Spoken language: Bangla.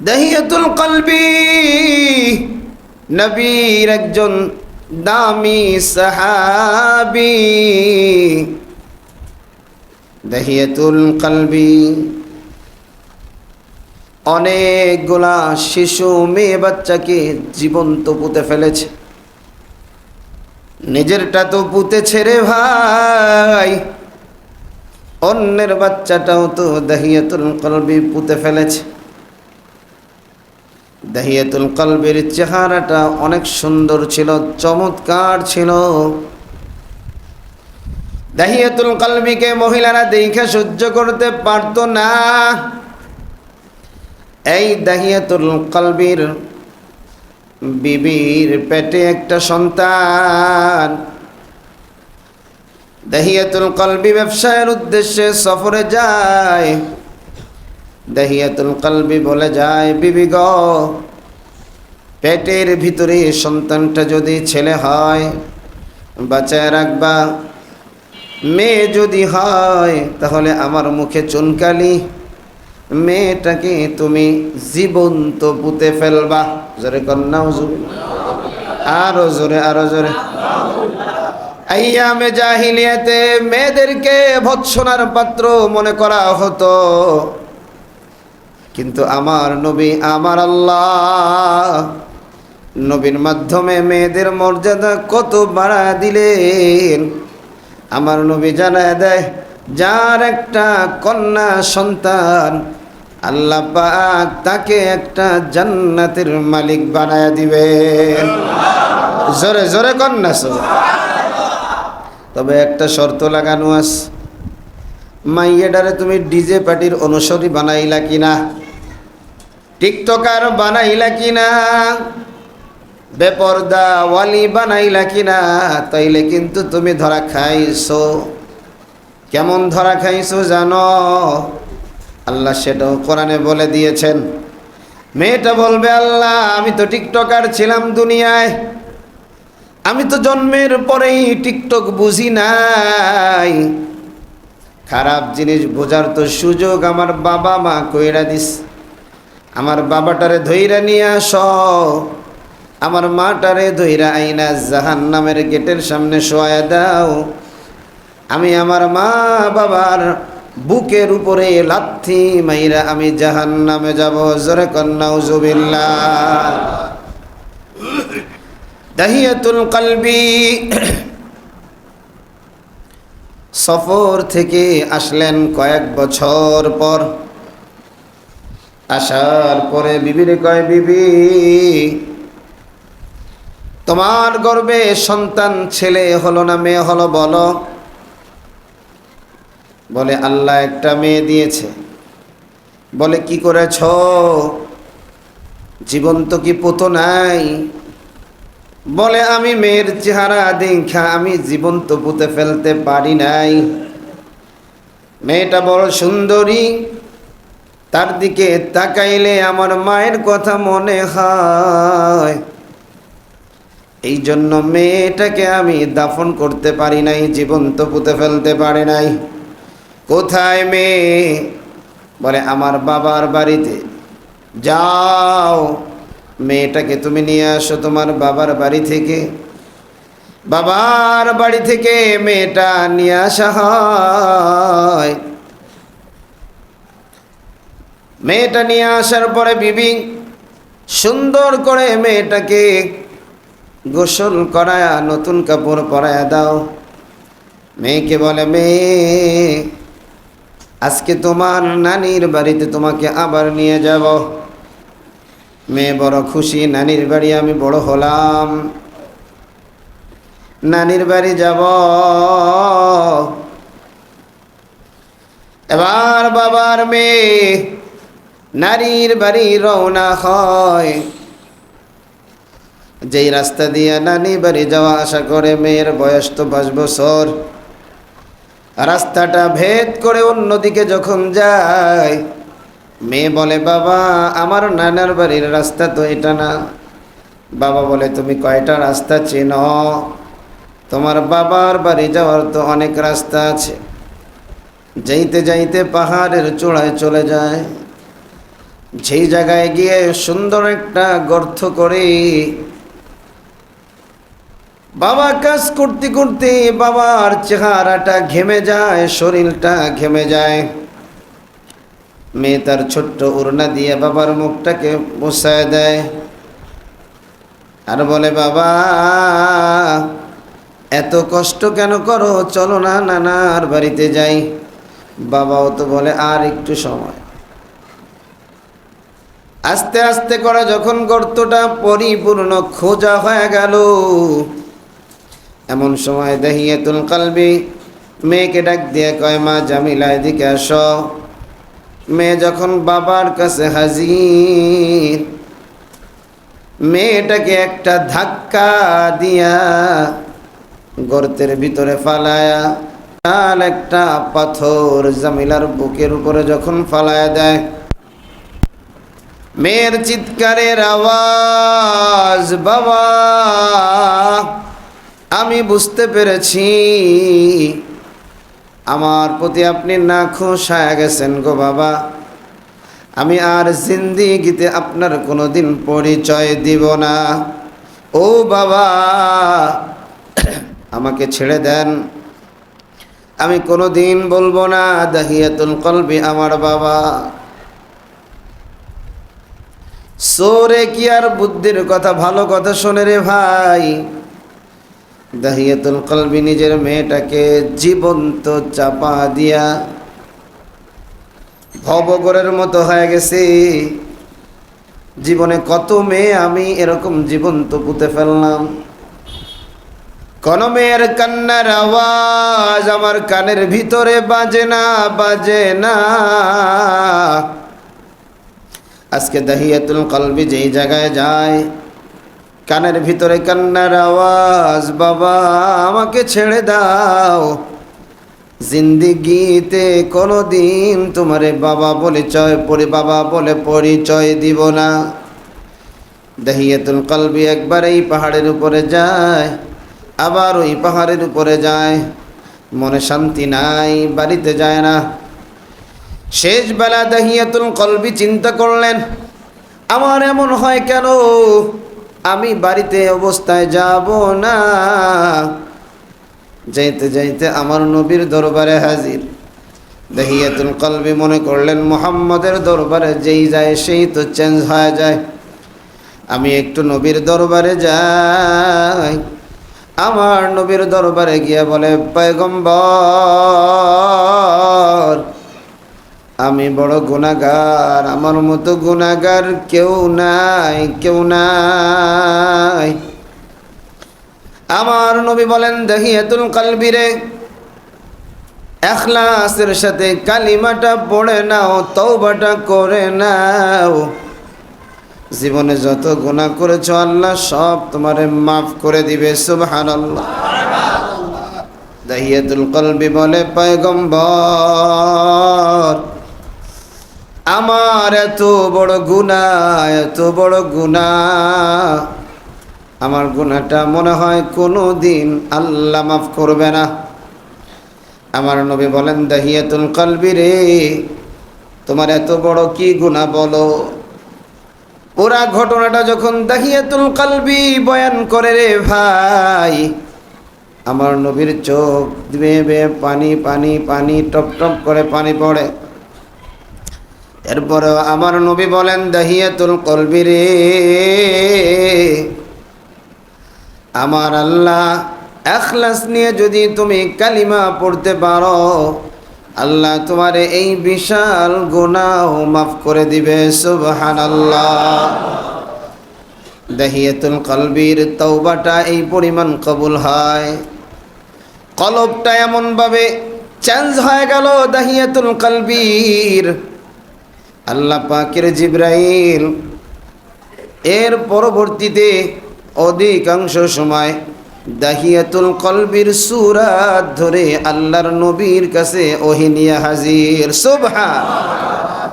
দাহিয়াতুল কলবি। নবীর একজন দামি সাহাবি। দাহিয়াতুল কলবি। অনেকগুলা শিশু মেয়ে বাচ্চাকে জীবন্ত পুঁতে ফেলেছে। নিজেরটা তো পুঁতে ছেড়ে ভাই। অন্যের বাচ্চাটাও তো দাহিয়াতুল কলবি পুঁতে ফেলেছে। দাহিয়াতুল কলবের চেহারাটা অনেক সুন্দর ছিল, চমৎকার ছিল। দাহিয়াতুল কলবিকে মহিলারা দেখে সহ্য করতে পারতো না। এই দাহিয়াতুল কলবির বিবির পেটে একটা সন্তান। দাহিয়াতুল কলবি ব্যবসায়ের উদ্দেশ্যে সফরে যায়। দাহিয়াতুল কলবি বলে যায়, বিবি গ, পেটের ভিতরে সন্তানটা যদি ছেলে হয়, বাঁচায় রাখবা। মেয়ে যদি হয়, তাহলে আমার মুখে চুনকালি। মেয়েটাকে তুমি জীবন্ত পুঁতে ফেলবা। জোরে কন্যাও আরও জোরে আরও জোরে। আইয়ামে জাহিলিয়াতে মেয়েদেরকে ভৎসনার পাত্র মনে করা হতো। কিন্তু আমার নবী, আমার আল্লাহ। নবীর মাধ্যমে মেয়েদের মর্যাদা কত বাড়া দিলেন? আমার নবী জানায় দেয়, যার একটা কন্যা সন্তান, আল্লাহ পাক তাকে একটা জান্নাতের মালিক বানায় দিবেন। জোরে জোরে কন্যা তবে একটা শর্ত লাগানো আস মাইয়েডারে তুমি ডিজে পার্টির অনুসরী বানাইলা কিনা? টিকটকার বানাইলা কিনা? বেপর্দা ওয়ালি বানাইলা কিনা? তাইলে কিন্তু তুমি ধরা খাইছো। কেমন ধরা খাইছো জানো? আল্লাহ সেটাও কোরআনে বলে দিয়েছেন। মেয়েটা বলবে, আল্লাহ, আমি তো টিকটকার ছিলাম দুনিয়ায়। আমি তো জন্মের পরেই টিকটক বুঝি নাই। খারাপ জিনিস বোঝার তো সুযোগ আমার বাবা মা কইরা দিস আমার বাবাটারে ধইরা নিয়ে আস। আমার মাটারে ধইরা আইনা জাহান নামের গেটের সামনে শোয়া দাও। আমি আমার মা বাবার বুকের উপরে লাথি মাইরা আমি জাহান নামে যাব। জোরে কন্যা উজুবিল্লা দাহিয়াতুল কালবি সফর থেকে আসলেন কয়েক বছর পর। আসার পরে বিবিরে কয়, বিবি, তোমার গর্বে সন্তান ছেলে হলো না মেয়ে হলো বলো। বলে, আল্লাহ একটা মেয়ে দিয়েছে। বলে, কি করেছ? জীবন তো কি পুতো নাই? বলে, আমি মেয়ের চেহারা দেখা আমি জীবন্ত পুঁতে ফেলতে পারি নাই। মেয়েটা বড় সুন্দরী তার দিকে তাকাইলে আমার মায়ের কথা মনে হয়। এই জন্য মেয়েটাকে আমি দাফন করতে পারি নাই, জীবন্ত পুঁতে ফেলতে পারি নাই। কোথায় মেয়ে? বলে, আমার বাবার বাড়িতে। যাও, মেয়েটাকে তুমি নিয়ে আসো তোমার বাবার বাড়ি থেকে। বাবার বাড়ি থেকে মেয়েটা নিয়ে আসা হয়। মেয়েটা নিয়ে আসার পরে বিবি সুন্দর করে মেয়েটাকে গোসল করায়া নতুন কাপড় পরায়া দাও। মেয়েকে বলে, মেয়ে, আজকে তোমার নানির বাড়িতে তোমাকে আবার নিয়ে যাব। মেয়ে বড় খুশি, নানির বাড়ি আমি বড় হলাম। নানির বাড়ি যাব। এবার বাবার মেয়ে নারীর বাড়ি রওনা হয়। যেই রাস্তা দিয়ে নানি বাড়ি যাওয়া আশা করে, মেয়ের বয়স তো পাঁচ বছর। রাস্তাটা ভেদ করে অন্যদিকে যখন যায়, মেয়ে বলে, বাবা, আমার নানার বাড়ির রাস্তা তো এটা না। বাবা বলে, তুমি কয়টা রাস্তা চেনো? তোমার বাবার বাড়ি যাওয়ার তো অনেক রাস্তা আছে। যাইতে যাইতে পাহাড়ের চূড়ায় চলে যায়। যেই জায়গায় গিয়ে সুন্দর একটা গর্ত করে বাবা কাজ করতে করতে বাবার চেহারাটা ঘেমে যায়, শরীরটা ঘেমে যায়। মেয়ে তার ছোট্ট উড়না দিয়ে বাবার মুখটাকে বসায় দেয় আর বলে, বাবা, এত কষ্ট কেন করো? চলো না, নানার বাড়িতে যাই। বাবাও তো বলে, আর একটু সময়। আস্তে আস্তে করে যখন গর্তটা পরিপূর্ণ খোঁজা হয়ে গেল, এমন সময় দাহিয়াতুল কালবি মেয়েকে ডাক দিয়ে কয়, মা জামিলা, এদিকে আস। মেয়ে যখন বাবার কাছে হাজির, মেয়েটাকে একটা ধাক্কা দিয়া গর্তের ভিতরে ফালায়া, লাল একটা পাথর জামিলার বুকের উপরে যখন ফালায়া দেয় মেয়ের চিৎকারের আওয়াজ, বাবা, আমি বুঝতে পেরেছি। আমার প্রতি আপনি না হয়ে গেছেন গো বাবা। আমি আর জিন্দিগিতে আপনার কোনো দিন পরিচয় দিব না। ও বাবা, আমাকে ছেড়ে দেন। আমি কোনো দিন বলব না, দাহিয়াতুল কলবি আমার বাবা। সোরে কি আর বুদ্ধির কথা, ভালো কথা শোনে রে ভাই? দাহিয়াতুল কলবি নিজের মেয়েটাকে জীবন্ত চাপা দিয়া ভবগরের মতো হয়ে গেছে। জীবনে কত মেয়ে আমি এরকম জীবন্ত পুঁতে ফেললাম। কোন মেয়ের কান্নার আওয়াজ আমার কানের ভিতরে বাজে না বাজে না। আজকে দাহিয়াতুল কলবি যেই জায়গায় যায়, কানের ভিতরে কান্নার আওয়াজ, বাবা আমাকে ছেড়ে দাও। জিন্দিগিতে কোনো দিন তোমারে বাবা বলে চয়, পরে বাবা বলে পরিচয় দিব না। দাহিয়াতুল কলবি একবার এই পাহাড়ের উপরে যায়, আবার ওই পাহাড়ের উপরে যায়। মনে শান্তি নাই, বাড়িতে যায় না। শেষ বেলা দাহিয়াতুল কলবি চিন্তা করলেন, আমার এমন হয় কেন? আমি বাড়িতে অবস্থায় যাব না। যাইতে যাইতে আমার নবীর দরবারে হাজির। দাহিয়াতুল কলবি মনে করলেন, মোহাম্মদের দরবারে যেই যায়, সেই তো চেঞ্জ হয়ে যায়। আমি একটু নবীর দরবারে যাই। আমার নবীর দরবারে গিয়ে বলে, পয়গম্বর আমি বড় গুণাগার, আমার মতো গুণাগার কেউ নাই কেউ নাই। আমার নবী বলেন, দহিয়াতুল কালবিরে এখলাসের সাথে কালিমাটা পড়ে নাও তৌবাটা করে নাও। জীবনে যত গুণা করেছ, আল্লাহ সব তোমারে মাফ করে দিবে, সুবহানাল্লাহ। দাহিয়াতুল কলবি বলে, পয়গম্বর আমার এত বড় গুণা, এত বড় গুণা। আমার গুণাটা মনে হয় কোনো দিন আল্লাহ মাফ করবে না। আমার নবী বলেন, দাহিয়াতুল কলবি রে, তোমার এত বড় কি গুণা বলো? পুরা ঘটনাটা যখন দাহিয়াতুল কলবি বয়ান করে রে ভাই, আমার নবীর চোখ বেয়ে বেয়ে পানি পানি পানি টপ টপ করে পানি পড়ে। এরপরে আমার নবী বলেন, দাহিয়াতুল কলবি রে, আমার আল্লাহ এখলাস নিয়ে যদি তুমি কালিমা পড়তে পারো, আল্লাহ তোমার এই বিশাল গুনাহ মাফ করে দিবে সুবহান আল্লাহ দাহিয়াতুল কলবির তৌবাটা এই পরিমাণ কবুল হয়। কলবটা এমনভাবে চেঞ্জ হয়ে গেল, দাহিয়াতুল কলবির আল্লাহ পাকের জিব্রাইল এর পরবর্তীতে অধিকাংশ সময় দাহিয়াতুল কলবির সুরাত ধরে আল্লাহর নবীর কাছে ওহিনিয়া হাজির। সুবহান।